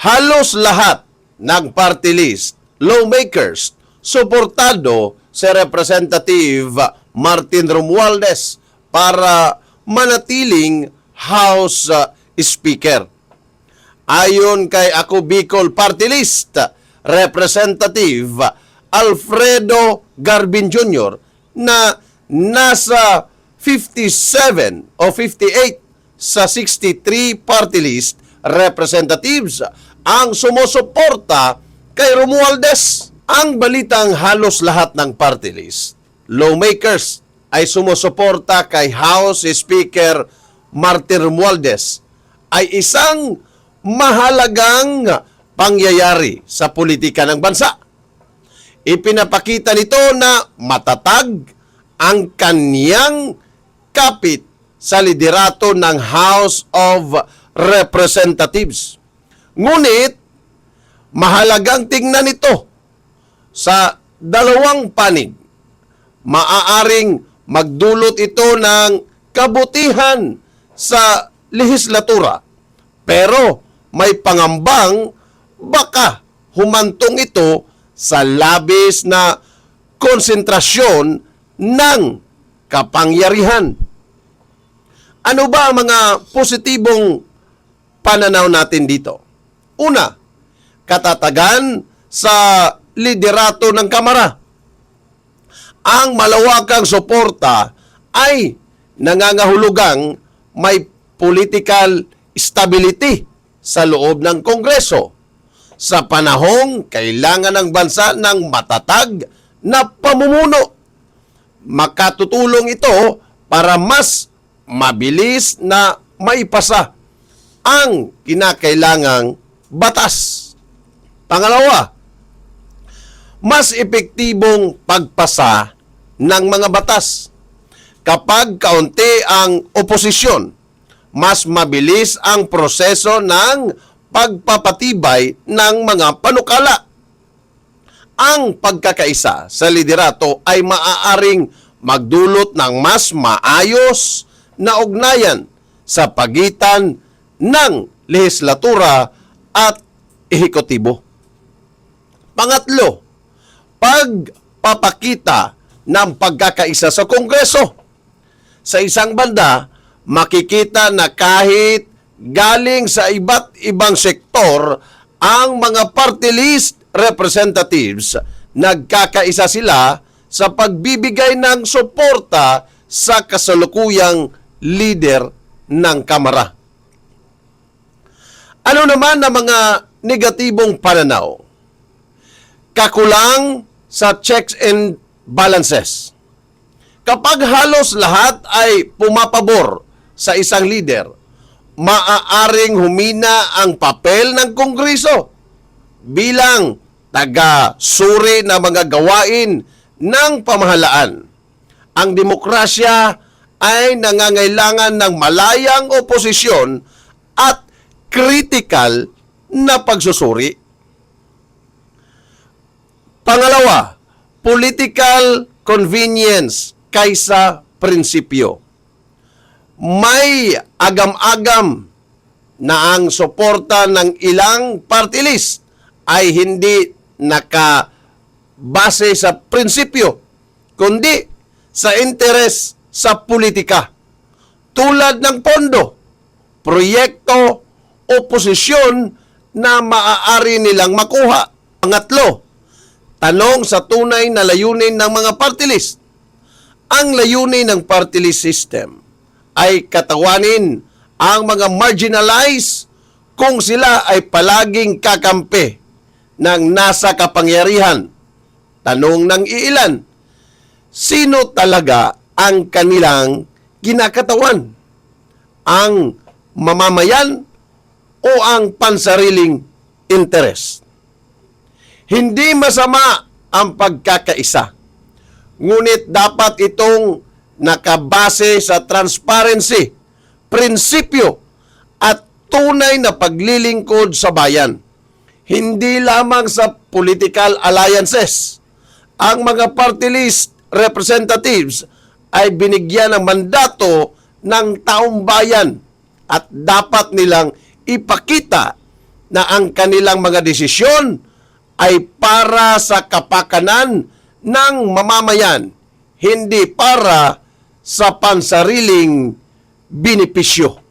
halos lahat ng party list, lawmakers, suportado si Representative Martin Romualdez para manatiling House uh, Speaker. Ayon kay Ako Bicol Party List, Representative Alfredo Garbin Jr. na nasa 57 o 58 sa 63 party list representatives ang sumusuporta kay Romualdez. Ang balitang halos lahat ng party list, lawmakers ay sumusuporta kay House Speaker Martin Romualdez ay isang mahalagang pangyayari sa politika ng bansa. Ipinapakita nito na matatag ang kanyang kapit sa liderato ng House of Representatives. Ngunit, mahalagang tingnan ito sa dalawang panig. Maaaring magdulot ito ng kabutihan sa lehislatura. Pero may pangambang baka humantong ito sa labis na konsentrasyon ng kapangyarihan. Ano ba ang mga positibong pananaw natin dito? Una, katatagan sa liderato ng Kamara. Ang malawakang suporta ay nangangahulugang may political stability sa loob ng Kongreso sa panahong kailangan ng bansa ng matatag na pamumuno. Makatutulong ito para mas mabilis na maipasa ang kinakailangang batas. Pangalawa, mas epektibong pagpasa ng mga batas. Kapag kaunti ang oposisyon, mas mabilis ang proseso ng pagpapatibay ng mga panukala. Ang pagkakaisa sa liderato ay maaaring magdulot ng mas maayos na ugnayan sa pagitan ng lehislatura at ehekutibo. Pangatlo, pagpapakita ng pagkakaisa sa Kongreso. Sa isang banda, makikita na kahit galing sa iba't ibang sektor ang mga party list representatives, nagkakaisa sila sa pagbibigay ng suporta sa kasalukuyang leader ng Kamara. Ano naman ang mga negatibong pananaw? Kakulang sa checks and balances. Kapag halos lahat ay pumapabor sa isang leader, maaaring humina ang papel ng Kongreso bilang taga-suri na mga gawain ng pamahalaan. Ang demokrasya ay nangangailangan ng malayang oposisyon at critical na pagsusuri. Pangalawa, political convenience kaysa prinsipyo. May agam-agam na ang suporta ng ilang party list ay hindi nakabase sa prinsipyo, kundi sa interes sa politika. Tulad ng pondo, proyekto o posisyon na maaari nilang makuha. Pangatlo, tanong sa tunay na layunin ng mga party list. Ang layunin ng party list system ay katawanin ang mga marginalized kung sila ay palaging kakampi ng nasa kapangyarihan. Tanong ng iilan, sino talaga ang kanilang kinakatawan? Ang mamamayan o ang pansariling interes? Hindi masama ang pagkakaisa. Ngunit dapat itong nakabase sa transparency, prinsipyo at tunay na paglilingkod sa bayan. Hindi lamang sa political alliances. Ang mga party list representatives ay binigyan ng mandato ng taong bayan at dapat nilang ipakita na ang kanilang mga desisyon ay para sa kapakanan ng mamamayan, hindi para sa pansariling binipisyo.